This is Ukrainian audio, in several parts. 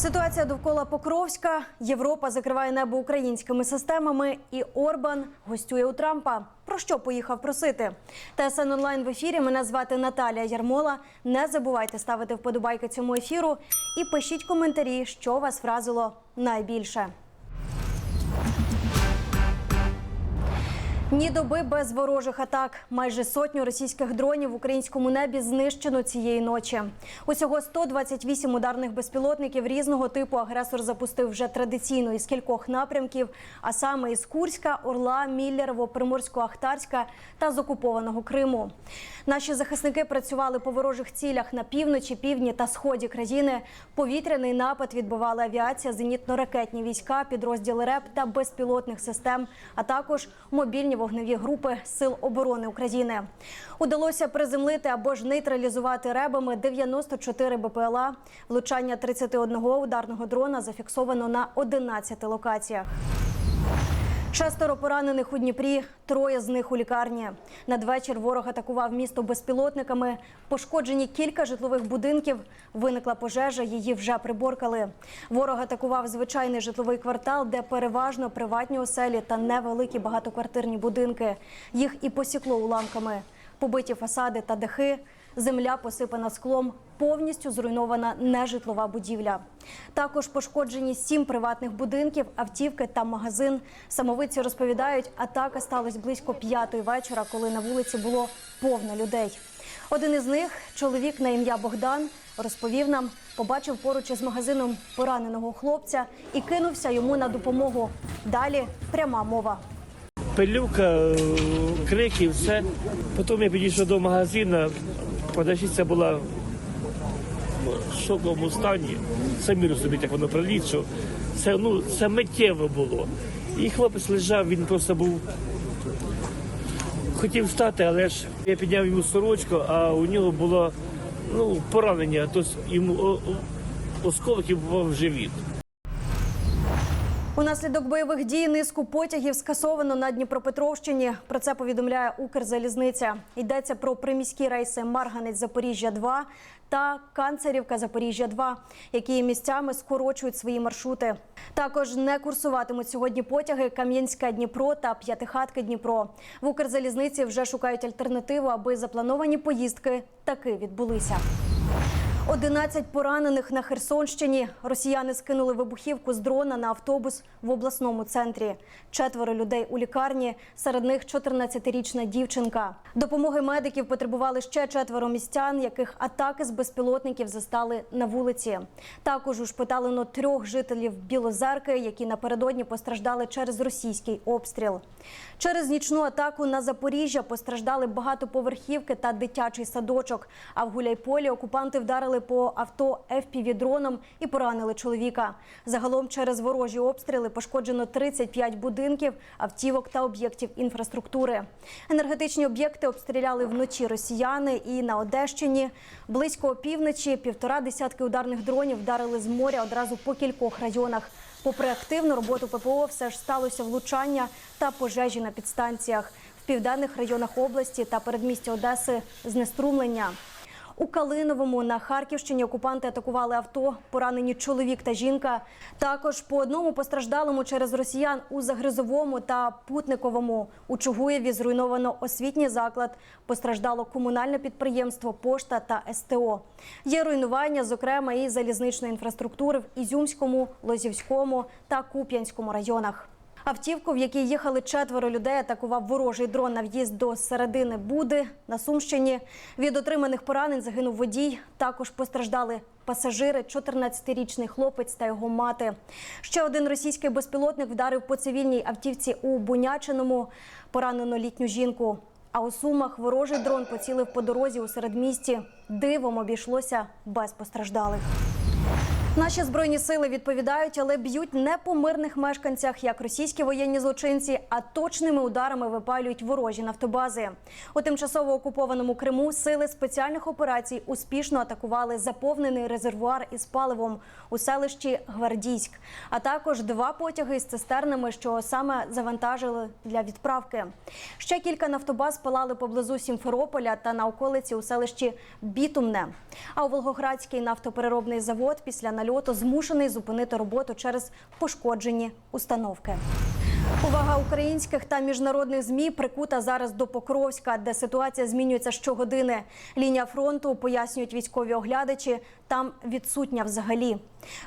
Ситуація довкола Покровська. Європа закриває небо українськими системами, і Орбан гостює у Трампа. Про що поїхав просити? ТСН онлайн в ефірі. Мене звати Наталія Ярмола. Не забувайте ставити вподобайки цьому ефіру і пишіть коментарі, що вас вразило найбільше. Ні доби без ворожих атак. Майже сотню російських дронів в українському небі знищено цієї ночі. Усього 128 ударних безпілотників різного типу агресор запустив вже традиційно із кількох напрямків, а саме із Курська, Орла, Міллєрово, Приморсько-Ахтарська та з окупованого Криму. Наші захисники працювали по ворожих цілях на півночі, півдні та сході країни. Повітряний напад відбивали авіація, зенітно-ракетні війська, підрозділи РЕП та безпілотних систем, а також мобільні вогневі групи Сил оборони України. Удалося приземлити або ж нейтралізувати ребами 94 БПЛА. Влучання 31 ударного дрона зафіксовано на 11 локаціях. Шестеро поранених у Дніпрі, троє з них у лікарні. Надвечір ворог атакував місто безпілотниками. Пошкоджені кілька житлових будинків. Виникла пожежа, її вже приборкали. Ворог атакував звичайний житловий квартал, де переважно приватні оселі та невеликі багатоквартирні будинки. Їх і посікло уламками. Побиті фасади та дахи. Земля посипана склом, повністю зруйнована нежитлова будівля. Також пошкоджені сім приватних будинків, автівки та магазин. Самовиці розповідають, атака сталася близько п'ятої вечора, коли на вулиці було повно людей. Один із них, чоловік на ім'я Богдан, розповів нам, побачив поруч із магазином пораненого хлопця і кинувся йому на допомогу. Далі пряма мова. Пилюка, е, крики, все. Потім я підійшов до магазину, продавщиця була в шоковому стані. Самі розумієте, як воно пролічив. Це, ну, це миттєво було. І хлопець лежав, він просто був. Хотів встати, але ж я підняв йому сорочку, а у нього було ну, поранення, тобто йому о- о- осколків був в живіт. Унаслідок бойових дій низку потягів скасовано на Дніпропетровщині. Про це повідомляє Укрзалізниця. Йдеться про приміські рейси Марганець Запоріжжя 2 та Канцерівка Запоріжжя 2 які місцями скорочують свої маршрути. Також не курсуватимуть сьогодні потяги Кам'янська Дніпро та П'ятихатки Дніпро. В Укрзалізниці вже шукають альтернативу, аби заплановані поїздки таки відбулися. 11 поранених на Херсонщині. Росіяни скинули вибухівку з дрона на автобус в обласному центрі. Четверо людей у лікарні. Серед них 14-річна дівчинка. Допомоги медиків потребували ще четверо містян, яких атаки з безпілотників застали на вулиці. Також ушпиталено трьох жителів Білозерки, які напередодні постраждали через російський обстріл. Через нічну атаку на Запоріжжя постраждали багатоповерхівки та дитячий садочок. А в Гуляйполі окупанти вдарили по авто FPV-дроном і поранили чоловіка. Загалом через ворожі обстріли пошкоджено 35 будинків, автівок та об'єктів інфраструктури. Енергетичні об'єкти обстріляли вночі росіяни і на Одещині. Близько опівночі півтора десятки ударних дронів вдарили з моря одразу по кількох районах. Попри активну роботу ППО, все ж сталося влучання та пожежі на підстанціях в південних районах області та передмістя Одеси знеструмлення. У Калиновому на Харківщині окупанти атакували авто, поранені чоловік та жінка. Також по одному постраждалому через росіян у Загризовому та Путниковому. У Чугуєві зруйновано освітній заклад. Постраждало комунальне підприємство, пошта та СТО. Є руйнування, зокрема, і залізничної інфраструктури в Ізюмському, Лозівському та Куп'янському районах. Автівку, в якій їхали четверо людей, атакував ворожий дрон на в'їзд до середини Буди на Сумщині. Від отриманих поранень загинув водій. Також постраждали пасажири, 14-річний хлопець та його мати. Ще один російський безпілотник вдарив по цивільній автівці у Бунячиному. Поранено літню жінку. А у Сумах ворожий дрон поцілив по дорозі у середмісті. Дивом обійшлося без постраждалих. Наші збройні сили відповідають, але б'ють не по мирних мешканцях, як російські воєнні злочинці, а точними ударами випалюють ворожі нафтобази. У тимчасово окупованому Криму сили спеціальних операцій успішно атакували заповнений резервуар із паливом у селищі Гвардійськ, а також два потяги з цистернами, що саме завантажили для відправки. Ще кілька нафтобаз палали поблизу Сімферополя та на околиці у селищі Бітумне. А у Волгоградський нафтопереробний завод після нальоту змушений зупинити роботу через пошкоджені установки. Увага українських та міжнародних змі прикута зараз до Покровська, де ситуація змінюється щогодини. Лінія фронту пояснюють військові оглядачі. Там відсутня взагалі.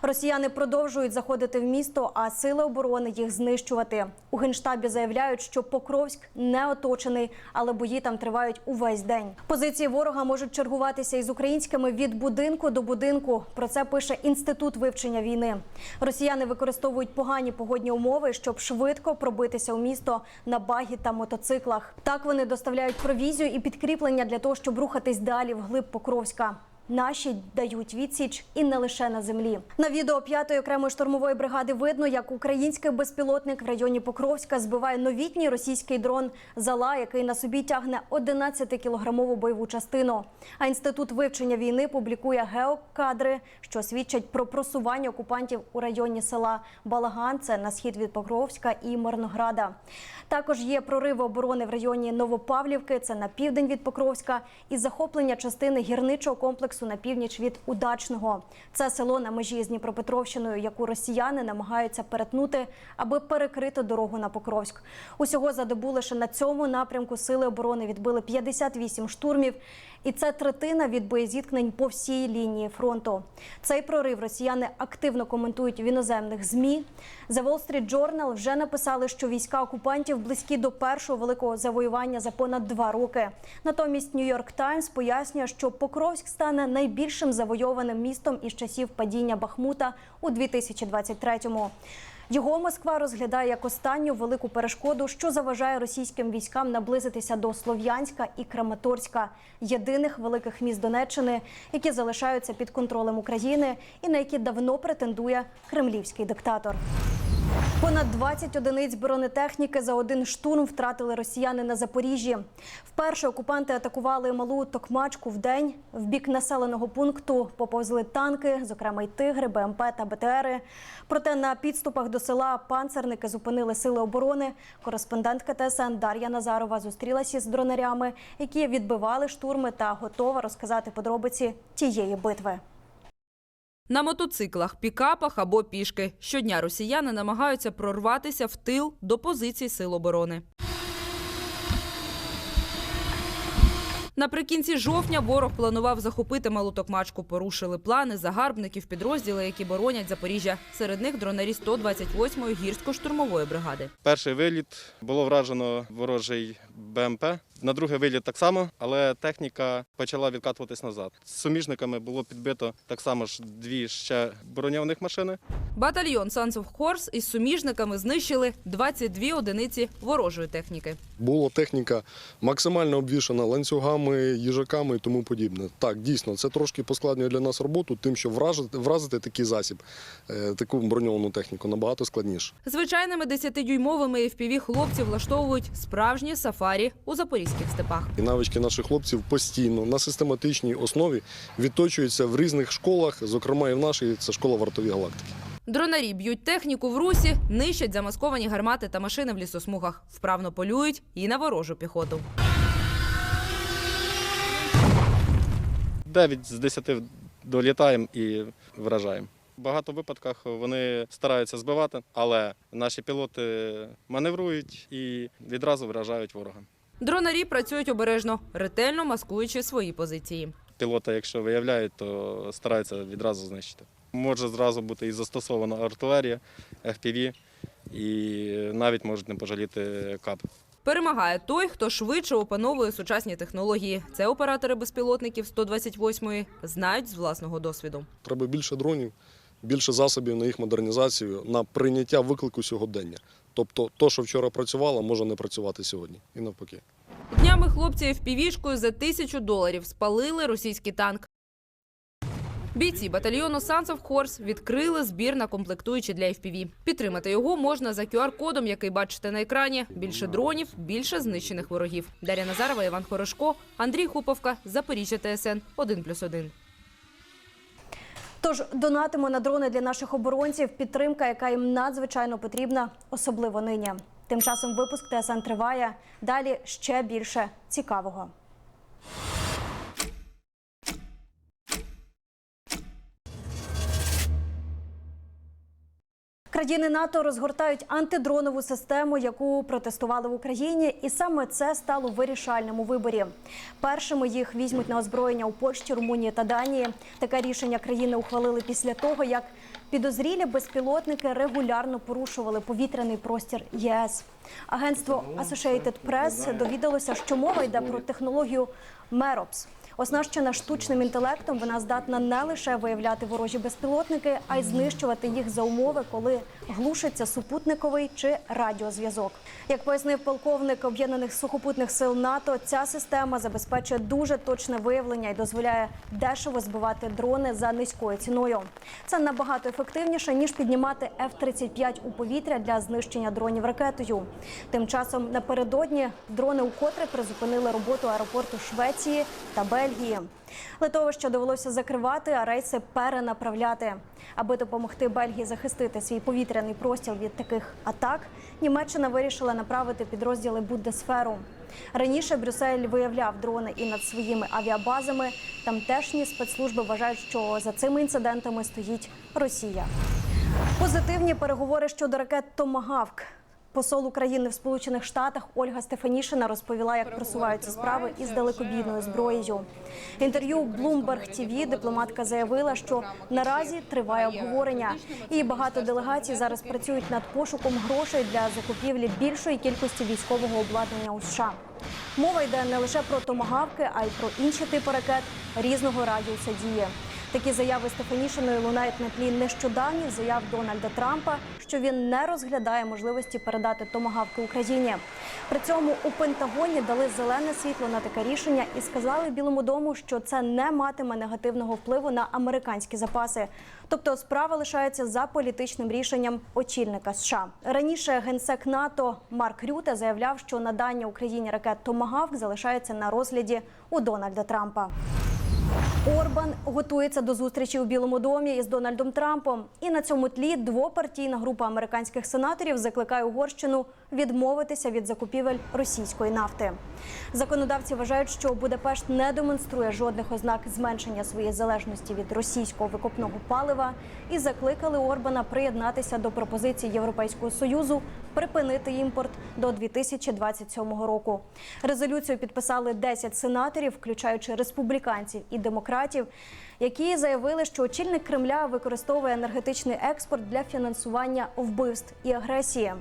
Росіяни продовжують заходити в місто, а сили оборони їх знищувати. У генштабі заявляють, що Покровськ не оточений, але бої там тривають увесь день. Позиції ворога можуть чергуватися із українськими від будинку до будинку. Про це пише інститут вивчення війни. Росіяни використовують погані погодні умови, щоб швидко пробитися у місто на багі та мотоциклах. Так вони доставляють провізію і підкріплення для того, щоб рухатись далі вглиб Покровська. Наші дають відсіч і не лише на землі. На відео п'ятої окремої штурмової бригади видно, як український безпілотник в районі Покровська збиває новітній російський дрон Зала, який на собі тягне 11-кілограмову бойову частину. А інститут вивчення війни публікує геокадри, що свідчать про просування окупантів у районі села Балаган, це на схід від Покровська і Мирнограда. Також є прориви оборони в районі Новопавлівки, це на південь від Покровська, і захоплення частини гірничого комплексу на північ від Удачного. Це село на межі з Дніпропетровщиною, яку росіяни намагаються перетнути, аби перекрити дорогу на Покровськ. Усього за добу лише на цьому напрямку сили оборони відбили 58 штурмів. І це третина від боєзіткнень по всій лінії фронту. Цей прорив росіяни активно коментують в іноземних змі. The Wall Street Journal вже написали, що війська окупантів близькі до першого великого завоювання за понад два роки. Натомість York Times пояснює, що Покровськ стане найбільшим завойованим містом із часів падіння Бахмута у 2023-му. Його Москва розглядає як останню велику перешкоду, що заважає російським військам наблизитися до Слов'янська і Краматорська, єдиних великих міст Донеччини, які залишаються під контролем України і на які давно претендує кремлівський диктатор. Понад 20 одиниць бронетехніки за один штурм втратили росіяни на Запоріжжі. Вперше окупанти атакували малу токмачку в день. В бік населеного пункту поповзли танки, зокрема й тигри, БМП та БТРи. Проте на підступах до села панцерники зупинили сили оборони. Кореспондентка ТСН Дар'я Назарова зустрілася з дронарями, які відбивали штурми та готова розказати подробиці тієї битви. На мотоциклах, пікапах або пішки щодня росіяни намагаються прорватися в тил до позицій сил оборони. Наприкінці жовтня ворог планував захопити малу токмачку. Порушили плани загарбників, підрозділи, які боронять Запоріжжя. Серед них дронарі 128-ї гірсько-штурмової бригади. Перший виліт було вражено ворожий БМП. На другий виліт так само, але техніка почала відкатуватись назад. З суміжниками було підбито так само ж дві ще броньованих машини. Батальйон Sons of Horse із суміжниками знищили 22 одиниці ворожої техніки. Була техніка максимально обвішана ланцюгами, їжаками і тому подібне. Так, дійсно, це трошки поскладнює для нас роботу, тим, що вражити, вразити такий засіб, е, таку броньовану техніку набагато складніше. Звичайними 10-дюймовими FPV хлопці влаштовують справжні сафарі у запорізьких степах. І навички наших хлопців постійно на систематичній основі відточуються в різних школах, зокрема і в нашій це школа вартові галактики. Дронарі б'ють техніку в русі, нищать замасковані гармати та машини в лісосмугах, вправно полюють і на ворожу піхоту. 9 з 10 долітаємо і вражаємо. Багато випадках вони стараються збивати, але наші пілоти маневрують і відразу вражають ворога. Дронарі працюють обережно, ретельно маскуючи свої позиції. Пілота, якщо виявляють, то стараються відразу знищити. Може зразу бути і застосована артилерія, FPV, і навіть можуть не пожаліти кап. Перемагає той, хто швидше опановує сучасні технології. Це оператори безпілотників 128-ї знають з власного досвіду. Треба більше дронів, більше засобів на їх модернізацію, на прийняття виклику сьогодення. Тобто, то, що вчора працювало, може не працювати сьогодні. І навпаки. Днями хлопці FPV-шкою за тисячу доларів спалили російський танк. Бійці батальйону Sons of Horse відкрили збір на комплектуючі для FPV. Підтримати його можна за QR-кодом, який бачите на екрані. Більше дронів, більше знищених ворогів. Дар'я Назарова, Іван Хорошко, Андрій Хуповка, Запоріжжя ТСН 1+,1. Тож донатимо на дрони для наших оборонців. Підтримка, яка їм надзвичайно потрібна, особливо нині. Тим часом випуск ТСН триває. Далі ще більше цікавого. Країни НАТО розгортають антидронову систему, яку протестували в Україні, і саме це стало вирішальним у виборі. Першими їх візьмуть на озброєння у Польщі, Румунії та Данії. Таке рішення країни ухвалили після того, як підозрілі безпілотники регулярно порушували повітряний простір ЄС. Агентство Associated Press довідалося, що мова йде про технологію Меропс. Оснащена штучним інтелектом, вона здатна не лише виявляти ворожі безпілотники, а й знищувати їх за умови, коли глушиться супутниковий чи радіозв'язок. Як пояснив полковник об'єднаних сухопутних сил НАТО, ця система забезпечує дуже точне виявлення і дозволяє дешево збивати дрони за низькою ціною. Це набагато ефективніше ніж піднімати F-35 у повітря для знищення дронів ракетою. Тим часом напередодні дрони укотре призупинили роботу аеропорту Швеції та Бельгії. Литовище довелося закривати, а рейси перенаправляти. Аби допомогти Бельгії захистити свій повітряний простір від таких атак, Німеччина вирішила направити підрозділи Бундесферу. Раніше Брюссель виявляв дрони і над своїми авіабазами. Тамтешні спецслужби вважають, що за цими інцидентами стоїть Росія. Позитивні переговори щодо ракет Томагавк. Посол України в Сполучених Штатах Ольга Стефанішина розповіла, як просуваються справи із далекобійною зброєю. Інтерв'ю Bloomberg TV дипломатка заявила, що наразі триває обговорення, і багато делегацій зараз працюють над пошуком грошей для закупівлі більшої кількості військового обладнання у США. Мова йде не лише про томагавки, а й про інші типи ракет різного радіуса дії. Такі заяви Стефанішиної лунають на тлі нещодавніх заяв Дональда Трампа, що він не розглядає можливості передати томагавки Україні. При цьому у Пентагоні дали зелене світло на таке рішення і сказали Білому дому, що це не матиме негативного впливу на американські запаси. Тобто справа лишається за політичним рішенням очільника США. Раніше генсек НАТО Марк Рюте заявляв, що надання Україні ракет Томагавк залишається на розгляді у Дональда Трампа. Орбан готується до зустрічі у Білому домі із Дональдом Трампом. І на цьому тлі двопартійна група американських сенаторів закликає Угорщину відмовитися від закупівель російської нафти. Законодавці вважають, що Будапешт не демонструє жодних ознак зменшення своєї залежності від російського викопного палива і закликали Орбана приєднатися до пропозиції Європейського союзу припинити імпорт до 2027 року. Резолюцію підписали 10 сенаторів, включаючи республіканців і демократів, які заявили, що очільник Кремля використовує енергетичний експорт для фінансування вбивств і агресії.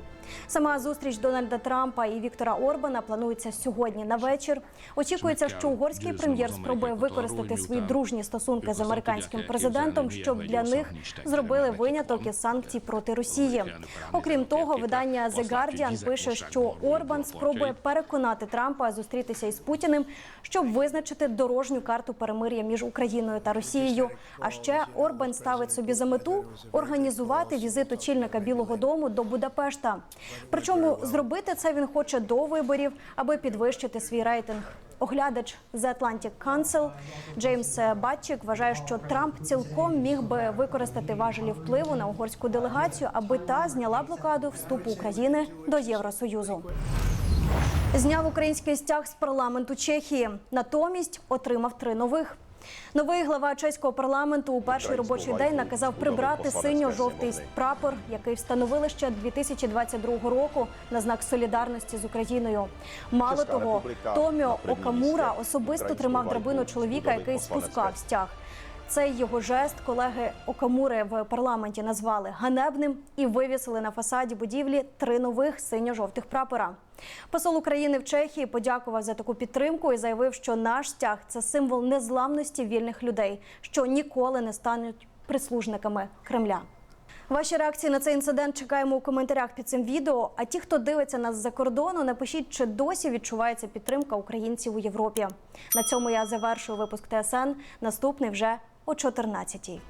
Сама зустріч Дональда Трампа і Віктора Орбана планується сьогодні на вечір. Очікується, що угорський прем'єр спробує використати свої дружні стосунки з американським президентом, щоб для них зробили виняток із санкцій проти Росії. Окрім того, видання The Guardian пише, що Орбан спробує переконати Трампа зустрітися із Путіним, щоб визначити дорожню карту перемир'я між Україною та Росією. А ще Орбан ставить собі за мету організувати візит очільника Білого Дому до Будапешта. Причому зробити це він хоче до виборів, аби підвищити свій рейтинг. Оглядач The Atlantic Council Джеймс Батчик вважає, що Трамп цілком міг би використати важелі впливу на угорську делегацію, аби та зняла блокаду вступу України до Євросоюзу. Зняв український стяг з парламенту Чехії. Натомість отримав три нових. Новий глава чеського парламенту у перший робочий день наказав прибрати синьо-жовтий прапор, який встановили ще 2022 року на знак солідарності з Україною. Мало того, Томіо Окамура особисто тримав драбину чоловіка, який спускав стяг. Цей його жест колеги Окамури в парламенті назвали ганебним і вивісили на фасаді будівлі три нових синьо-жовтих прапора. Посол України в Чехії подякував за таку підтримку і заявив, що наш стяг це символ незламності вільних людей, що ніколи не стануть прислужниками Кремля. Ваші реакції на цей інцидент чекаємо у коментарях під цим відео. А ті, хто дивиться нас з-за кордону, напишіть, чи досі відчувається підтримка українців у Європі. На цьому я завершую випуск ТСН. Наступний вже о 14-й.